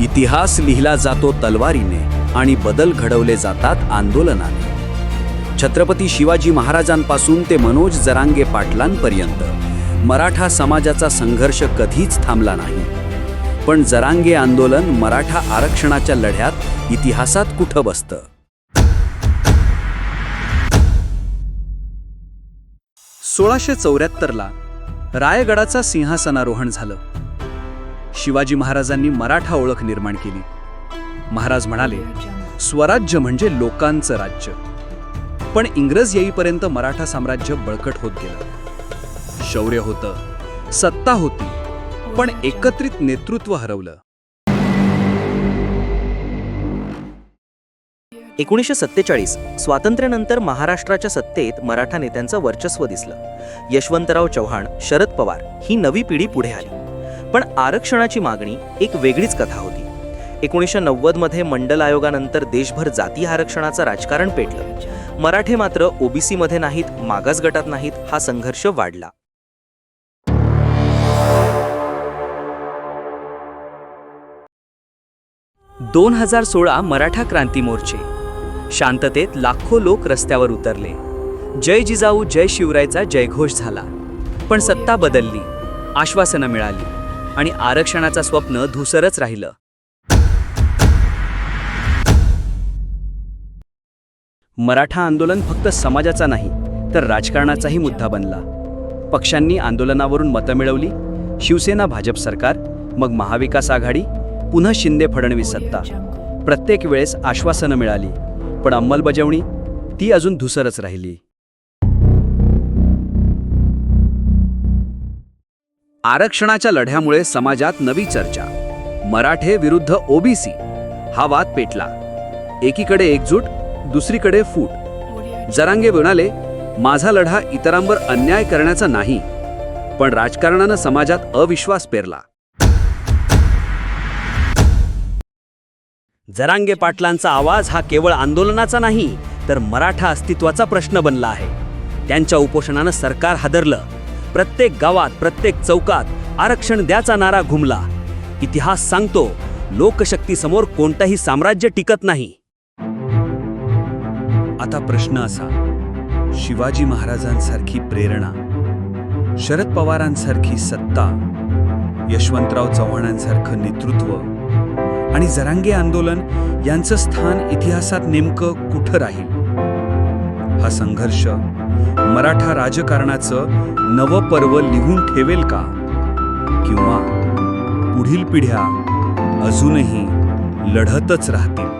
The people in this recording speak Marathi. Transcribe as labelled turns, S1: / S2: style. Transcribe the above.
S1: इतिहास लिहिला जातो तलवारीने आणि बदल घडवले जातात आंदोलनाने. छत्रपती शिवाजी महाराजांपासून ते मनोज जरांगे पाटलांपर्यंत मराठा समाजाचा संघर्ष कधीच थांबला नाही. पण जरांगे आंदोलन मराठा आरक्षणाच्या लढ्यात इतिहासात कुठं बसतं? सोळाशे चौऱ्याहत्तरला रायगडाचा सिंहासनारोहण झालं. शिवाजी महाराजांनी मराठा ओळख निर्माण केली. महाराज म्हणाले स्वराज्य म्हणजे लोकांचं राज्य. पण इंग्रज येईपर्यंत मराठा साम्राज्य बळकट होत गेलं. शौर्य होतं सत्ता होती पण एकत्रित नेतृत्व हरवलं.
S2: एकोणीसशे सत्तेचाळीस स्वातंत्र्यानंतर महाराष्ट्राच्या सत्तेत मराठा नेत्यांचं वर्चस्व दिसलं. यशवंतराव चव्हाण शरद पवार ही नवी पिढी पुढे आली. पण आरक्षणाची मागणी एक वेगळीच कथा होती. एकोणीसशे नव्वदमध्ये मंडल आयोगानंतर देशभर जाती आरक्षणाचं राजकारण पेटलं. मराठे मात्र ओबीसीमध्ये नाहीत मागास गटात नाहीत हा संघर्ष वाढला.
S3: दोन हजार सोळा मराठा क्रांती मोर्चे. शांततेत लाखो लोक रस्त्यावर उतरले. जय जिजाऊ जय शिवरायचा जयघोष झाला. पण सत्ता बदलली. आश्वासनं मिळाली. आणि आरक्षणाचं स्वप्न धुसरच राहिलं.
S1: मराठा आंदोलन फक्त समाजाचा नाही तर राजकारणाचाही मुद्दा बनला. पक्षांनी आंदोलनावरून मतं मिळवली शिवसेना भाजप सरकार मग महाविकास आघाडी पुन्हा शिंदे फडणवीस सत्ता. प्रत्येक वेळेस आश्वासनं मिळाली पण अंमलबजावणी ती अजून धुसरच राहिली. आरक्षणाच्या लढ्यामुळे समाजात नवी चर्चा. मराठे विरुद्ध ओबीसी हा वाद पेटला. एकीकडे एकजूट दुसरीकडे फूट. जरांगे म्हणाले माझा लढा इतरांवर अन्याय करण्याचा नाही पण राजकारणानं समाजात अविश्वास पेरला.
S3: जरांगे पाटलांचा आवाज हा केवळ आंदोलनाचा नाही तर मराठा अस्तित्वाचा प्रश्न बनला आहे. त्यांच्या उपोषणानं सरकार हादरलं प्रत्येक गावात प्रत्येक चौकात आरक्षण द्याचा नारा घुमला. इतिहास सांगतो लोकशक्तीसमोर कोणतंही साम्राज्य टिकत नाही.
S1: आता प्रश्न असा शिवाजी महाराजांसारखी प्रेरणा शरद पवारांसारखी सत्ता यशवंतराव चव्हाणांसारखं नेतृत्व आणि जरांगे आंदोलन यांचं स्थान इतिहासात नेमकं कुठं राहील? हा संघर्ष. मराठा राजकारणाचं नवं पर्व लिहून ठेवेल का? किंवा पुढील पिढ्या अजूनही लढतच राहतील?